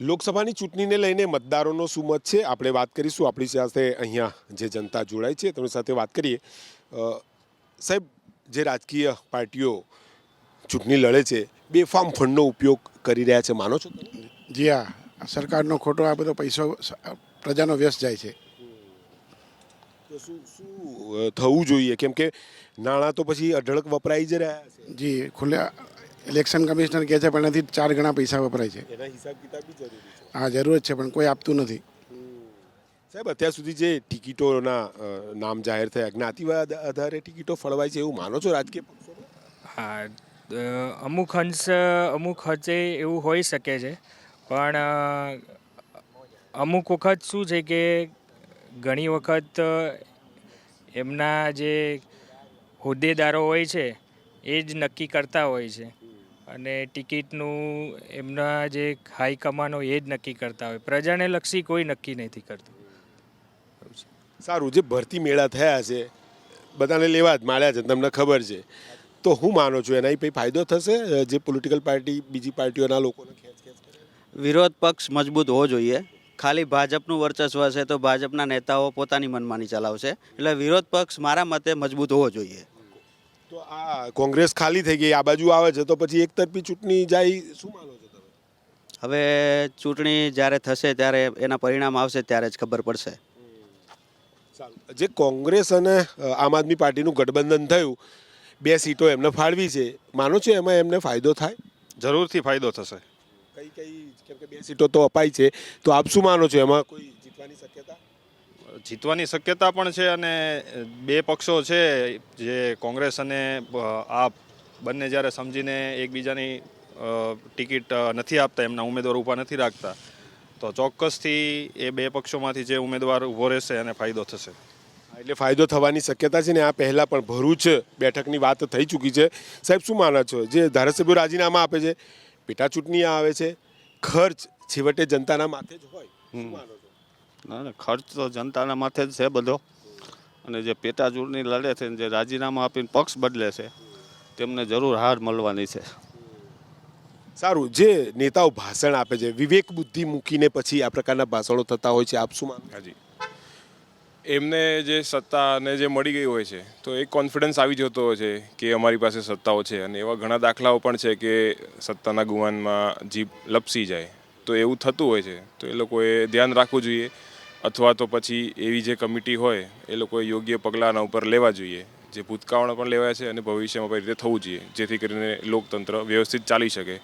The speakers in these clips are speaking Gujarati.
લોકસભાની ચૂંટણીને લઈને મતદારોનો શું મત છે. આપણે વાત કરીશું આપણી સાથે અહીંયા જે જનતા જોડાય છે તેમની સાથે વાત કરીએ. સાહેબ જે રાજકીય પાર્ટીઓ ચૂંટણી લડે છે બેફામ ફંડનો ઉપયોગ કરી રહ્યા છે માનો છો? જી હા. સરકારનો ખોટો આ બધો પૈસો પ્રજાનો વ્યસ્ત જાય છે. શું શું થવું જોઈએ? કેમ કે નાણાં તો પછી અઢળક વપરાઈ જ રહ્યા છે. જી ખુલ્લે ઇલેક્શન કમિશનર કહે છે પણ એનાથી ચાર ગણા પૈસા વપરાય છે. એના હિસાબ કિતાબ બી જરૂરી છે. હા જરૂર જ છે પણ કોઈ આપતું નથી. સાહેબ અત્યાર સુધી જે ટિકિટોના નામ જાહેર થયા જ્ઞાતિવાદ આધારે ટિકિટો ફળવાય છે એવું માનો છો રાજકીય? હા અમુક અંશ અમુક હદે એવું હોઈ શકે છે પણ અમુક વખત શું છે કે ઘણી વખત એમના જે હોદ્દેદારો હોય છે એ જ નક્કી કરતા હોય છે. અને ટિકિટનું એમના જે હાઈકમાન હોય એ જ નક્કી કરતા હોય. પ્રજાને લક્ષી કોઈ નક્કી નથી કરતું. સારું જે ભરતી મેળા થયા છે બધાને લેવા જ માળ્યા છે તમને ખબર છે. તો હું માનું છું એના પછી ફાયદો થશે જે પોલિટિકલ પાર્ટી બીજી પાર્ટીઓના લોકોને ખેંચ ખેંચ કરે? વિરોધ પક્ષ મજબૂત હોવો જોઈએ. ખાલી ભાજપનું વર્ચસ્વ છે તો ભાજપના નેતાઓ પોતાની મનમાની ચલાવશે. એટલે વિરોધ પક્ષ મારા મતે મજબૂત હોવો જોઈએ. તો આ કોંગ્રેસ ખાલી થઈ ગઈ આ બાજુ આવે છે તો પછી એક તરફી ચૂંટણી જાય શું માનો છો તમે? હવે ચૂંટણી જ્યારે થશે ત્યારે એના પરિણામ આવશે ત્યારે જ ખબર પડશે. જે કોંગ્રેસ અને આમ આદમી પાર્ટીનું ગઠબંધન થયું બે સીટો એમને ફાળવી છે માનો છે એમાં એમને ફાયદો થાય? જરૂરથી ફાયદો થશે. કઈ કઈ કેમ કે બે સીટો તો અપાઈ છે તો આપ શું માનો છો? એમાં કોઈ જીતવાની શક્યતા? જીતવાની શક્યતા પણ છે અને બે પક્ષો છે જે કોંગ્રેસ અને આપ બંને જ્યારે સમજીને એકબીજાની ટિકિટ નથી આપતા એમના ઉમેદવાર ઊભા નથી રાખતા તો ચોક્કસથી એ બે પક્ષોમાંથી જે ઉમેદવાર ઊભો રહેશે એને ફાયદો થશે. એટલે ફાયદો થવાની શક્યતા છે ને આ પહેલાં પણ ભરૂચ બેઠકની વાત થઈ ચૂકી છે. સાહેબ શું માનો છો? જે ધારાસભ્યો રાજીનામા આપે છે પેટા ચૂંટણી આવે છે ખર્ચ છેવટે જનતાના માથે જ હોય. શું માનો છો? ના ના ખર્ચ તો જનતાના માથે જ છે બધો. અને જે પેટા ચૂંટણી લડે છે ને જે રાજીનામા આપીને પક્ષ બદલે છે તેમને જરૂર હાર મળવાની છે. સારું જે નેતાઓ ભાષણ આપે છે વિવેક બુદ્ધિ મૂકીને પછી આ પ્રકારના ભાષણો થતા હોય છે આપ શું માનો? હાજી. એમને જે સત્તાને જે મળી ગઈ હોય છે તો એક કોન્ફિડન્સ આવી જતો હોય છે કે અમારી પાસે સત્તાઓ છે અને એવા ઘણા દાખલાઓ પણ છે કે સત્તાના ગુમાનમાં જીભ લપસી જાય. તો એવું થતું હોય છે. તો એ લોકોએ ધ્યાન રાખવું જોઈએ. અથવા તો પછી એવી જે કમિટી હોય એ લોકોએ યોગ્ય પગલાંના ઉપર લેવા જોઈએ. જે ભૂતકાળમાં પણ લેવાય છે અને ભવિષ્યમાં કઈ રીતે થવું જોઈએ. જેથી કરીને લોકતંત્ર વ્યવસ્થિત ચાલી શકે.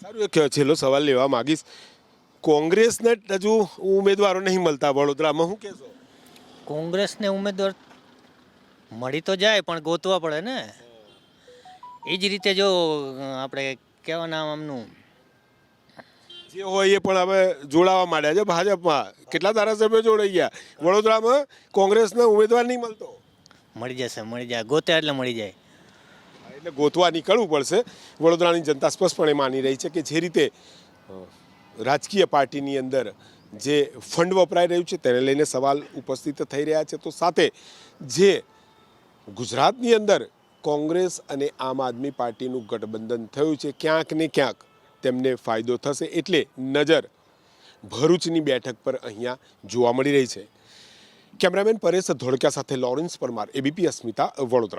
સારું એક છેલ્લો સવાલ લેવા માંગીશ. કોંગ્રેસને હજુ ઉમેદવારો નહીં મળતા વડોદરામાં શું કહેશો? કોંગ્રેસને ઉમેદવાર મળી તો જાય પણ ગોતવા પડે ને? એ જ રીતે જો આપણે કહેવાના આમનું જે હોય એ પણ હવે જોડાવા માંડ્યા છે ભાજપમાં. કેટલા ધારાસભ્યો જોડાઈ ગયા? વડોદરામાં કોંગ્રેસનો ઉમેદવાર નહીં મળતો. મળી જશે મળી જાય. ગોતે એટલે મળી જાય. એટલે ગોતવા નીકળવું પડશે. વડોદરાની જનતા સ્પષ્ટપણે માની રહી છે કે જે રીતે રાજકીય પાર્ટીની અંદર જે ફંડ વપરાઈ રહ્યું છે તેને લઈને સવાલ ઉપસ્થિત થઈ રહ્યા છે. તો સાથે જે ગુજરાતની અંદર કોંગ્રેસ અને આમ આદમી પાર્ટીનું ગઠબંધન થયું છે ક્યાંક ને ક્યાંક તેમને ફાયદો થશે એટલે નજર ભરૂચની બેઠક પર અહીંયા જોવા મળી રહી છે. કેમેરામેન પરેશ ધોળકા સાથે લોરેન્સ પરમાર એબીપી અસ્મિતા, વડોદરા.